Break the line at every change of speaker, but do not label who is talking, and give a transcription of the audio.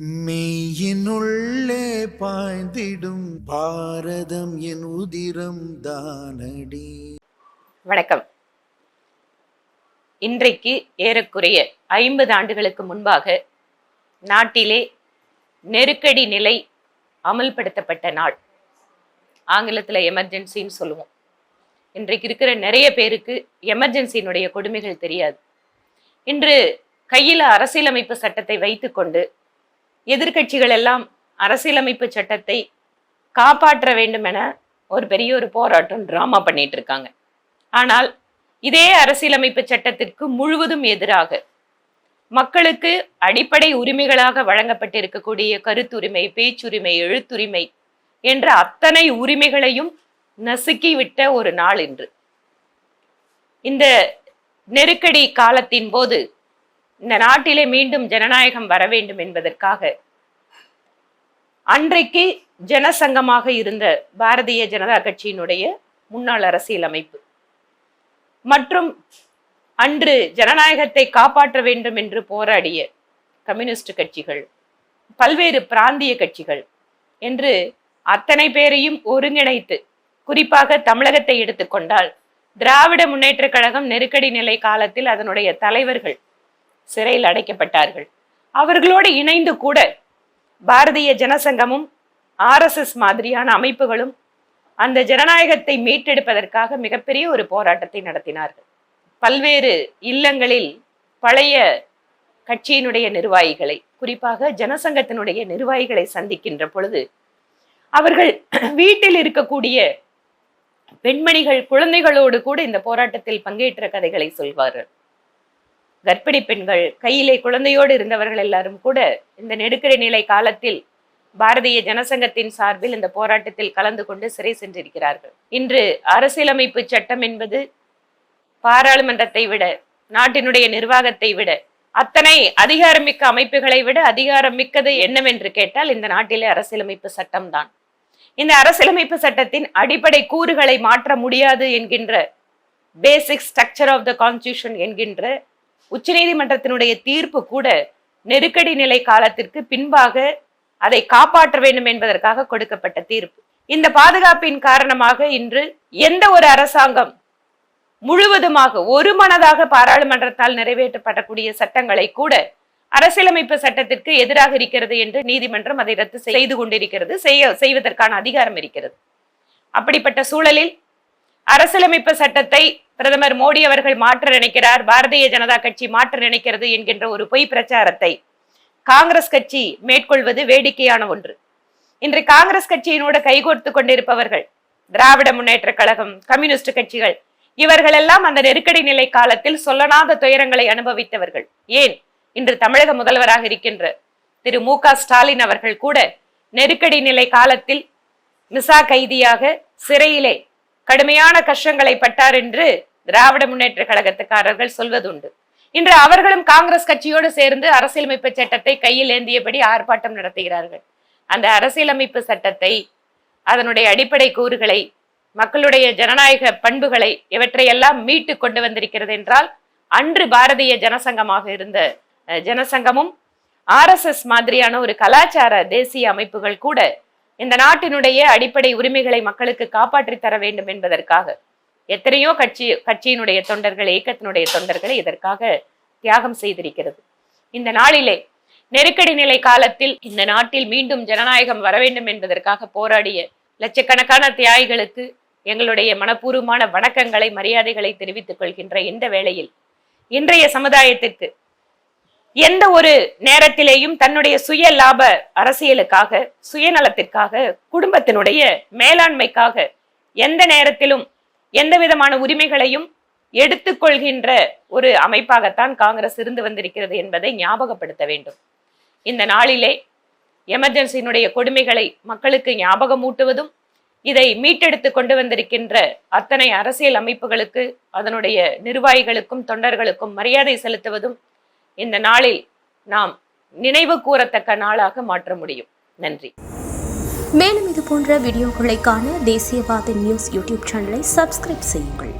மெய்யினுள்ளே பாய்ந்திடும் பாரதம் என் உதிரம் தானடி.
வணக்கம். இன்றைக்கு ஏறக்குறைய ஐம்பது ஆண்டுகளுக்கு முன்பாக நாட்டிலே நெருக்கடி நிலை அமல்படுத்தப்பட்ட நாள். ஆங்கிலத்தில் எமர்ஜென்சின்னு சொல்லுவோம். இன்றைக்கு இருக்கிற நிறைய பேருக்கு எமர்ஜென்சியினுடைய கொடுமைகள் தெரியாது. இன்று கையில் அரசியலமைப்பு சட்டத்தை வைத்துக்கொண்டு எதிர்க்கட்சிகள் எல்லாம் அரசியலமைப்பு சட்டத்தை காப்பாற்ற வேண்டும் என ஒரு பெரிய ஒரு போராட்டம் டிராமா பண்ணிட்டு இருக்காங்க. ஆனால் இதே அரசியலமைப்பு சட்டத்திற்கு முழுவதும் எதிராக மக்களுக்கு அடிப்படை உரிமைகளாக வழங்கப்பட்டிருக்கக்கூடிய கருத்துரிமை பேச்சுரிமை எழுத்துரிமை என்ற அத்தனை உரிமைகளையும் நசுக்கிவிட்ட ஒரு நாள் இன்று. இந்த நெருக்கடி காலத்தின் போது இந்த நாட்டிலே மீண்டும் ஜனநாயகம் வர வேண்டும் என்பதற்காக அன்றைக்கு ஜனசங்கமாக இருந்த பாரதிய ஜனதா கட்சியினுடைய முன்னாள் அரசியல் அமைப்பு மற்றும் அன்று ஜனநாயகத்தை காப்பாற்ற வேண்டும் என்று போராடிய கம்யூனிஸ்ட் கட்சிகள் பல்வேறு பிராந்திய கட்சிகள் என்று அத்தனை பேரையும் ஒருங்கிணைத்து குறிப்பாக தமிழகத்தை எடுத்துக்கொண்டால் திராவிட முன்னேற்ற கழகம் நெருக்கடி நிலை காலத்தில் அதனுடைய தலைவர்கள் சிறையில் அடைக்கப்பட்டார்கள். அவர்களோடு இணைந்து கூட பாரதிய ஜனசங்கமும் ஆர்எஸ்எஸ் மாதிரியான அமைப்புகளும் அந்த ஜனநாயகத்தை மீட்டெடுப்பதற்காக மிகப்பெரிய ஒரு போராட்டத்தை நடத்தினார்கள். பல்வேறு இல்லங்களில் பழைய கட்சியினுடைய நிர்வாகிகளை குறிப்பாக ஜனசங்கத்தினுடைய நிர்வாகிகளை சந்திக்கின்ற பொழுது அவர்கள் வீட்டில் இருக்கக்கூடிய பெண்மணிகள் குழந்தைகளோடு கூட இந்த போராட்டத்தில் பங்கேற்ற கதைகளை சொல்வார்கள். கர்ப்பிணி பெண்கள் கையிலே குழந்தையோடு இருந்தவர்கள் எல்லாரும் கூட இந்த நெருக்கடி நிலை காலத்தில் பாரதிய ஜனசங்கத்தின் சார்பில் இந்த போராட்டத்தில் கலந்து கொண்டு சிறை சென்றிருக்கிறார்கள். இன்று அரசியலமைப்பு சட்டம் என்பது பாராளுமன்றத்தை விட நாட்டினுடைய நிர்வாகத்தை விட அத்தனை அதிகாரமிக்க அமைப்புகளை விட அதிகாரம் மிக்கது என்னவென்று கேட்டால் இந்த நாட்டிலே அரசியலமைப்பு சட்டம்தான். இந்த அரசியலமைப்பு சட்டத்தின் அடிப்படை கூறுகளை மாற்ற முடியாது என்கின்ற basic structure of the constitution என்கின்ற உச்சநீதிமன்றத்தினுடைய தீர்ப்பு கூட நெருக்கடி நிலை காலத்திற்கு பின்பாக அதை காப்பாற்ற வேண்டும் என்பதற்காக கொடுக்கப்பட்ட தீர்ப்பு. இந்த பாதுகாப்பின் காரணமாக இன்று எந்த ஒரு அரசாங்கம் முழுவதுமாக ஒரு மனதாக பாராளுமன்றத்தால் நிறைவேற்றப்படக்கூடிய சட்டங்களை கூட அரசியலமைப்பு சட்டத்திற்கு எதிராக இருக்கிறது என்று நீதிமன்றம் அதை ரத்து செய்து கொண்டிருக்கிறது செய்ய செய்வதற்கான அதிகாரம் இருக்கிறது. அப்படிப்பட்ட சூழலில் அரசியலமைப்பு சட்டத்தை பிரதமர் மோடி அவர்கள் மாற்ற நினைக்கிறார் பாரதிய ஜனதா கட்சி மாற்ற நினைக்கிறது என்கின்ற ஒரு பொய் பிரச்சாரத்தை காங்கிரஸ் கட்சி மேற்கொள்வது வேடிக்கையான ஒன்று. இன்று காங்கிரஸ் கட்சியினோடு கைகோர்த்து கொண்டிருப்பவர்கள் திராவிட முன்னேற்ற கழகம் கம்யூனிஸ்ட் கட்சிகள் இவர்கள் எல்லாம் அந்த நெருக்கடி நிலை காலத்தில் சொல்லனாத துயரங்களை அனுபவித்தவர்கள். ஏன்? இன்று தமிழக முதல்வராக இருக்கின்ற திரு மு க ஸ்டாலின் அவர்கள் கூட நெருக்கடி நிலை காலத்தில் மிசா கைதியாக சிறையிலே கடுமையான கஷ்டங்களை பட்டார் என்று திராவிட முன்னேற்ற கழகத்துக்காரர்கள் சொல்வதுண்டு. இன்று அவர்களும் காங்கிரஸ் கட்சியோடு சேர்ந்து அரசியலமைப்பு சட்டத்தை கையில் ஏந்தியபடி ஆர்ப்பாட்டம் நடத்துகிறார்கள். அந்த அரசியலமைப்பு சட்டத்தை அதனுடைய அடிப்படை கூறுகளை மக்களுடைய ஜனநாயக பண்புகளை இவற்றையெல்லாம் மீட்டு கொண்டு வந்திருக்கிறது என்றால் அன்று பாரதிய ஜனசங்கமாக இருந்த ஜனசங்கமும் ஆர்எஸ்எஸ் மாதிரியான ஒரு கலாச்சார தேசிய அமைப்புகள் கூட இந்த நாட்டினுடைய அடிப்படை உரிமைகளை மக்களுக்கு காப்பாற்றி தர வேண்டும் என்பதற்காக எத்தனையோ கட்சி கட்சியினுடைய தொண்டர்கள் இயக்கத்தினுடைய தொண்டர்களை இதற்காக தியாகம் செய்திருக்கிறது. இந்த நாளிலே நெருக்கடி நிலை காலத்தில் இந்த நாட்டில் மீண்டும் ஜனநாயகம் வர வேண்டும் என்பதற்காக போராடிய லட்சக்கணக்கான தியாகிகளுக்கு எங்களுடைய மனப்பூர்வமான வணக்கங்களை மரியாதைகளை தெரிவித்துக் கொள்கின்ற இந்த வேளையில் இன்றைய சமுதாயத்திற்கு எந்த ஒரு நேரத்திலேயும் தன்னுடைய சுய லாப அரசியலுக்காக சுயநலத்திற்காக குடும்பத்தினுடைய மேலாண்மைக்காக எந்த நேரத்திலும் எந்த விதமான உரிமைகளையும் எடுத்துக்கொள்கின்ற ஒரு அமைப்பாகத்தான் காங்கிரஸ் இருந்து வந்திருக்கிறது என்பதை ஞாபகப்படுத்த வேண்டும். இந்த நாளிலே எமர்ஜென்சியினுடைய கொடுமைகளை மக்களுக்கு ஞாபகமூட்டுவதும் இதை மீட்டெடுத்து கொண்டு வந்திருக்கின்ற அத்தனை அரசியல் அமைப்புகளுக்கு அதனுடைய நிர்வாகிகளுக்கும் தொண்டர்களுக்கும் மரியாதை செலுத்துவதும் இந்த நாளில் நாம் நினைவு கூறத்தக்க நாளாக மாற்ற முடியும். நன்றி.
மேலும் இது போன்ற வீடியோக்களை காண தேசியவாத நியூஸ் யூடியூப் சேனலை சப்ஸ்கிரைப் செய்யுங்கள்.